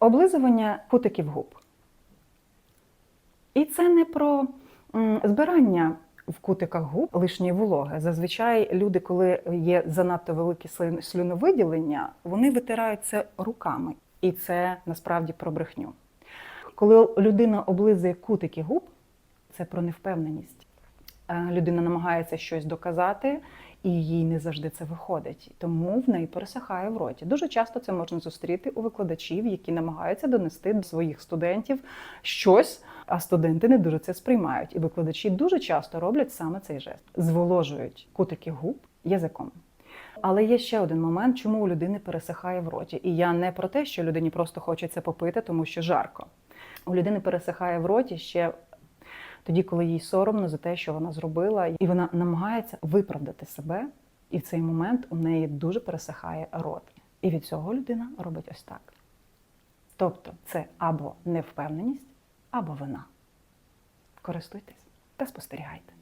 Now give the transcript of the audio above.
Облизування кутиків губ. І це не про збирання в кутиках губ лишньої вологи. Зазвичай люди, коли є занадто велике слюновиділення, вони витирають це руками. І це насправді про брехню. Коли людина облизує кутики губ, це про невпевненість. Е, Людина намагається щось доказати, і їй не завжди це виходить. Тому в неї пересихає в роті. Дуже часто це можна зустріти у викладачів, які намагаються донести до своїх студентів щось, а студенти не дуже це сприймають. І викладачі дуже часто роблять саме цей жест: зволожують кутики губ язиком. Але є ще один момент, чому у людини пересихає в роті. І я не про те, що людині просто хочеться попити, тому що жарко. У людини пересихає в роті ще тоді, коли їй соромно за те, що вона зробила, і вона намагається виправдати себе, і в цей момент у неї дуже пересихає рот. І від цього людина робить ось так. Тобто це або невпевненість, або вина. Користуйтесь та спостерігайте.